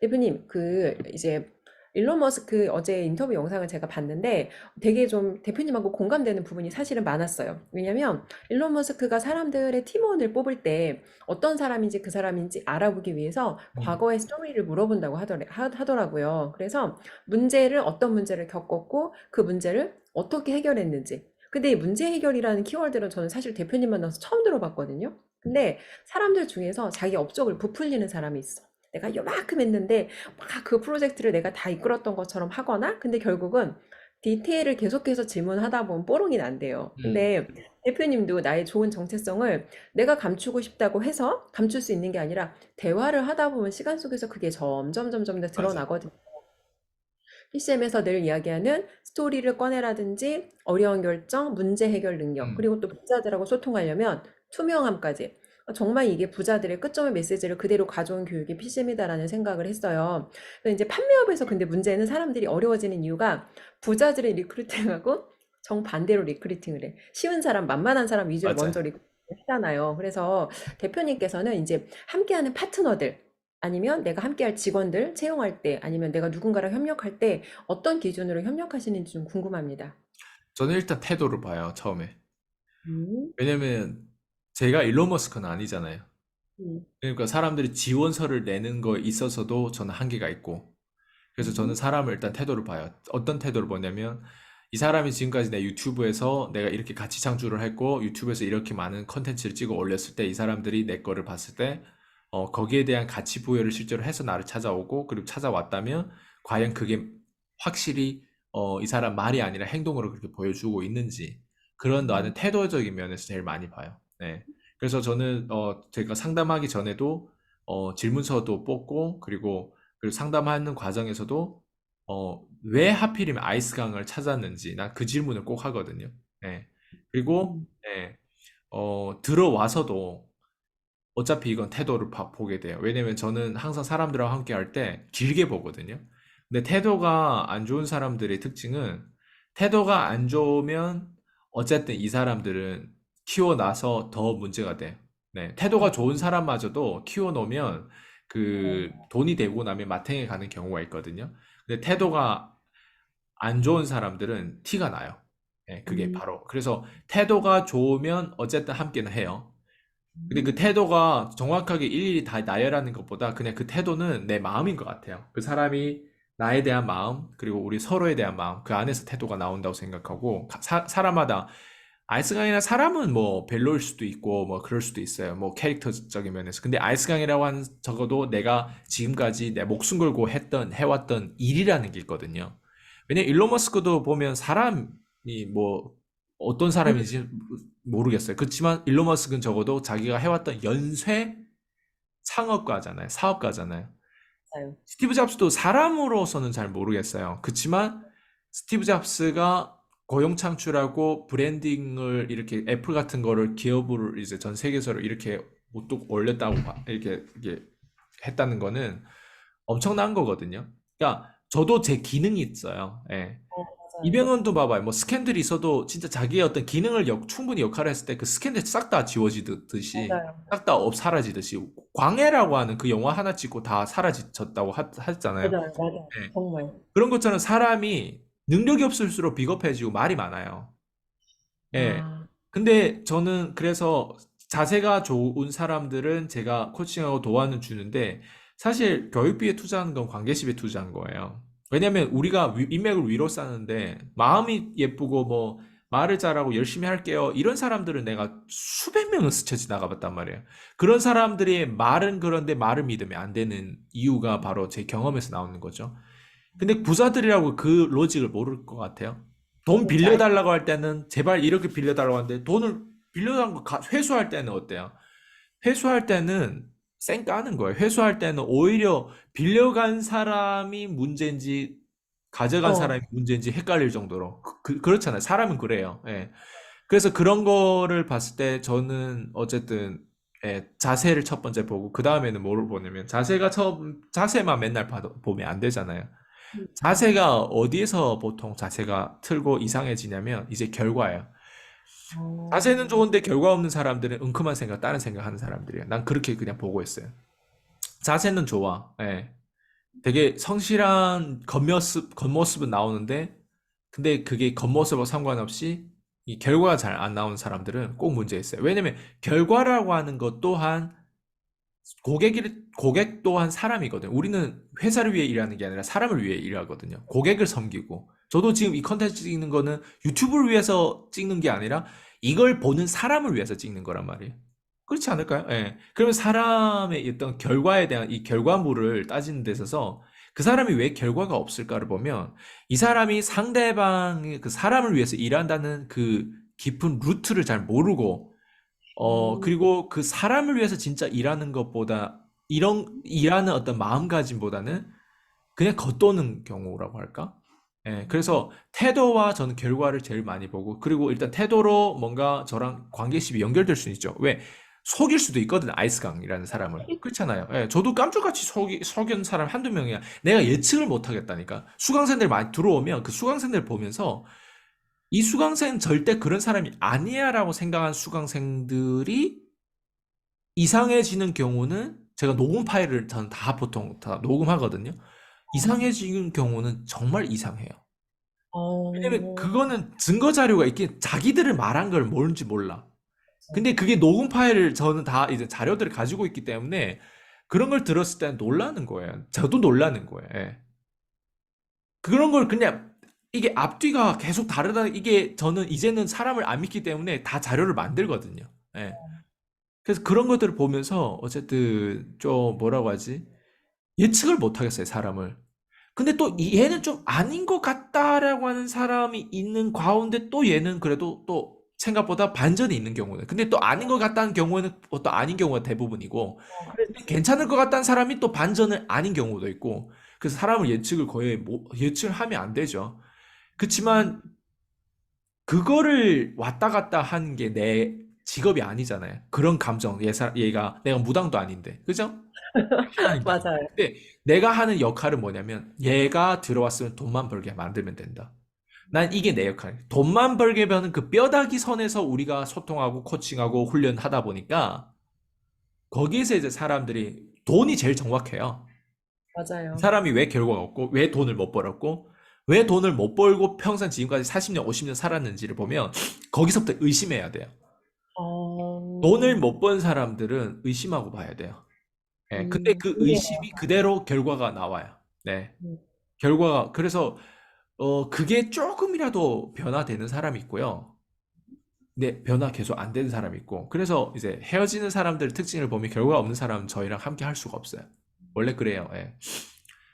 대표님, 그 이제 일론 머스크 어제 인터뷰 영상을 제가 봤는데 되게 좀 대표님하고 공감되는 부분이 사실은 많았어요. 왜냐면 일론 머스크가 사람들의 팀원을 뽑을 때 어떤 사람인지 그 사람인지 알아보기 위해서 음. 과거의 스토리를 물어본다고 하더래, 하, 하더라고요. 그래서 문제를 어떤 문제를 겪었고 그 문제를 어떻게 해결했는지. 근데 이 문제 해결이라는 키워드는 저는 사실 대표님 만나서 처음 들어봤거든요. 근데 사람들 중에서 자기 업적을 부풀리는 사람이 있어. 내가 요만큼 했는데 막 그 프로젝트를 내가 다 이끌었던 것처럼 하거나 근데 결국은 디테일을 계속해서 질문하다 보면 뽀록이 난대요. 음. 근데 대표님도 나의 좋은 정체성을 내가 감추고 싶다고 해서 감출 수 있는 게 아니라 대화를 하다 보면 시간 속에서 그게 점점 점점 더. 드러나거든요. PCM에서 늘 이야기하는 스토리를 꺼내라든지 어려운 결정, 문제 해결 능력, 음. 그리고 또 부자들하고 소통하려면 투명함까지. 정말 이게 부자들의 끝점의 메시지를 그대로 가져온 교육이 PCM이다라는 생각을 했어요. 이제 판매업에서 근데 문제는 사람들이 어려워지는 이유가 부자들의 리크루팅하고 정반대로 리크루팅을 해. 쉬운 사람, 만만한 사람 위주로 맞아요. 먼저 리크루팅을 하잖아요. 그래서 대표님께서는 이제 함께하는 파트너들, 아니면 내가 함께할 직원들 채용할 때, 아니면 내가 누군가랑 협력할 때 어떤 기준으로 협력하시는지 좀 궁금합니다. 저는 일단 태도를 봐요, 처음에. 음, 왜냐면 제가 일론 머스크는 아니잖아요. 음, 그러니까 사람들이 지원서를 내는 거에 있어서도 저는 한계가 있고. 그래서 저는 음, 사람을 일단 태도를 봐요. 어떤 태도를 보냐면 이 사람이 지금까지 내 유튜브에서 내가 이렇게 가치 창출을 했고 유튜브에서 이렇게 많은 컨텐츠를 찍어 올렸을 때 이 사람들이 내 거를 봤을 때 어, 거기에 대한 가치 부여를 실제로 해서 나를 찾아오고 그리고 찾아왔다면 과연 그게 확실히 어, 이 사람 말이 아니라 행동으로 그렇게 보여주고 있는지 그런 나는 음, 태도적인 면에서 제일 많이 봐요. 네. 그래서 저는 어, 제가 상담하기 전에도 어, 질문서도 뽑고 그리고 그리고 상담하는 과정에서도 어, 왜 하필이면 아이스강을 찾았는지 난 그 질문을 꼭 하거든요. 예. 그리고 음, 예, 어, 들어와서도 어차피 이건 태도를 봐- 보게 돼요. 왜냐면 저는 항상 사람들하고 함께 할 때 길게 보거든요. 근데 태도가 안 좋은 사람들의 특징은 태도가 안 좋으면 어쨌든 이 사람들은 키워놔서 더 문제가 돼요. 네, 태도가 좋은 사람마저도 키워놓으면 그 돈이 되고 나면 마탱에 가는 경우가 있거든요. 근데 태도가 안 좋은 사람들은 티가 나요. 예, 그게 음, 바로. 그래서 태도가 좋으면 어쨌든 함께는 해요. 근데 그 음, 태도가 정확하게 일일이 다 나열하는 것보다 그냥 그 태도는 내 마음인 것 같아요. 그 사람이 나에 대한 마음, 그리고 우리 서로에 대한 마음, 그 안에서 태도가 나온다고 생각하고, 가- 사, 사람마다, 아이스강이나 사람은 뭐 별로일 수도 있고, 뭐 그럴 수도 있어요. 뭐 캐릭터적인 면에서. 근데 아이스강이라고 하는 적어도 내가 지금까지 내 목숨 걸고 했던, 해왔던 일이라는 게 있거든요. 왜냐면 일론 머스크도 보면 사람이 뭐 어떤 음, 사람인지 모르겠어요. 그렇지만 일론 머스크는 적어도 자기가 해왔던 연쇄 창업가잖아요. 사업가잖아요. 스티브 잡스도 사람으로서는 잘 모르겠어요. 그렇지만 스티브 잡스가 고용 창출하고 브랜딩을 이렇게 애플 같은 거를 기업을 이제 전 세계에서 이렇게 우뚝 올렸다고 봐- 이렇게, 이렇게 했다는 거는 엄청난 거거든요. 그러니까 저도 제 기능이 있어요. 예. 어. 이병헌도 봐봐요. 뭐 스캔들이 있어도 진짜 자기의 어떤 기능을 역- 충분히 역할을 했을 때 그 스캔들 싹다 지워지듯이. 싹 다 없 사라지듯이 광해라고 하는 그 영화 하나 찍고 다 사라졌다고 하, 하잖아요. 맞아요. 맞아요. 네. 정말. 그런 것처럼 사람이 능력이 없을수록 비겁해지고 말이 많아요. 예. 아, 근데 저는 그래서 자세가 좋은 사람들은 제가 코칭하고 도와는 주는데 사실 교육비에 투자하는 건 관계십에 투자한 거예요. 왜냐면 우리가 위- 인맥을 위로 쌓는데 마음이 예쁘고 뭐 말을 잘하고 열심히 할게요. 이런 사람들은 내가 수백 명을 스쳐 지나가 봤단 말이에요. 그런 사람들이 말은 그런데 말을 믿으면 안 되는 이유가 바로 제 경험에서 나오는 거죠. 근데 부자들이라고 그 로직을 모를 것 같아요. 돈 진짜. 빌려달라고 할 때는 제발 이렇게 빌려달라고 하는데 돈을 빌려달라는 거 가- 회수할 때는 어때요? 회수할 때는 쌩 까는 거예요. 회수할 때는 오히려 빌려간 사람이 문제인지 가져간 어, 사람이 문제인지 헷갈릴 정도로 그, 그, 렇잖아요 사람은 그래요. 예. 그래서 그런 거를 봤을 때 저는 어쨌든 예, 자세를 첫 번째 보고 그 다음에는 뭐를 보냐면 자세가 처음 자세만 맨날 봐도, 보면 안 되잖아요. 음, 자세가 어디에서 보통 자세가 틀고 이상해지냐면 이제 결과예요. 자세는 어, 좋은데 결과 없는 사람들은 은큼한 생각, 다른 생각 하는 사람들이에요. 난 그렇게 그냥 보고 있어요. 자세는 좋아. 예. 되게 성실한 겉모습, 겉모습은 나오는데, 근데 그게 겉모습과 상관없이 이 결과가 잘 안 나오는 사람들은 꼭 문제 있어요. 왜냐면 결과라고 하는 것 또한 고객이, 고객 또한 사람이거든요. 우리는 회사를 위해 일하는 게 아니라 사람을 위해 일하거든요. 고객을 섬기고. 저도 지금 이 컨텐츠 찍는 거는 유튜브를 위해서 찍는 게 아니라 이걸 보는 사람을 위해서 찍는 거란 말이에요. 그렇지 않을까요? 예. 그러면 사람의 어떤 결과에 대한 이 결과물을 따지는 데 있어서 그 사람이 왜 결과가 없을까를 보면 이 사람이 상대방의 그 사람을 위해서 일한다는 그 깊은 루트를 잘 모르고 어, 음. 그리고 그 사람을 위해서 진짜 일하는 것보다, 이런, 일하는 어떤 마음가짐보다는 그냥 겉도는 경우라고 할까? 예, 그래서 태도와 저는 결과를 제일 많이 보고, 그리고 일단 태도로 뭔가 저랑 관계심이 연결될 수는 있죠. 왜? 속일 수도 있거든, 아이스강이라는 사람을. 그렇잖아요. 예, 저도 깜짝같이 속이, 속인 사람 한두 명이야. 내가 예측을 못 하겠다니까. 수강생들 많이 들어오면 그 수강생들 보면서 이 수강생은 절대 그런 사람이 아니야 라고 생각한 수강생들이 이상해지는 경우는 제가 녹음 파일을 저는 다 보통 다 녹음하거든요. 이상해지는 경우는 정말 이상해요. 왜냐면 어. 그거는 증거 자료가 있긴 자기들을 말한 걸 모르는지 몰라. 근데 그게 녹음 파일을 저는 다 이제 자료들을 가지고 있기 때문에 그런 걸 들었을 때는 놀라는 거예요. 저도 놀라는 거예요. 예. 그런 걸 그냥 이게 앞뒤가 계속 다르다. 이게 저는 이제는 사람을 안 믿기 때문에 다 자료를 만들거든요. 예. 그래서 그런 것들을 보면서 어쨌든 좀 뭐라고 하지? 예측을 못 하겠어요, 사람을. 근데 또 이- 얘는 좀 아닌 것 같다라고 하는 사람이 있는 가운데 또 얘는 그래도 또 생각보다 반전이 있는 경우는. 근데 또 아닌 것 같다는 경우에는 또 아닌 경우가 대부분이고. 어, 괜찮을 것 같다는 사람이 또 반전을 아닌 경우도 있고 그래서 사람을 예측을 거의 뭐, 예측을 하면 안 되죠. 그렇지만 그거를 왔다 갔다 하는 게내 직업이 아니잖아요. 그런 감정 얘사, 얘가 내가 무당도 아닌데 그죠? 맞아요. 근데 내가 하는 역할은 뭐냐면 얘가 들어왔으면 돈만 벌게 만들면 된다. 난 이게 내 역할. 돈만 벌게 하는 그 뼈다귀 선에서 우리가 소통하고 코칭하고 훈련하다 보니까 거기에서 이제 사람들이 돈이 제일 정확해요. 맞아요. 사람이 왜 결과가 없고, 왜 돈을 못 벌었고, 왜 돈을 못 벌고 평생 지금까지 40년, 50년 살았는지를 보면 거기서부터 의심해야 돼요. 어. 돈을 못 번 사람들은 의심하고 봐야 돼요. 예, 근데 음, 그. 의심이 그대로 결과가 나와요. 네. 음. 결과가, 그래서, 어, 그게 조금이라도 변화되는 사람이 있고요. 네, 변화 계속 안 되는 사람이 있고. 그래서 이제 헤어지는 사람들 특징을 보면 결과 없는 사람은 저희랑 함께 할 수가 없어요. 원래 그래요. 예.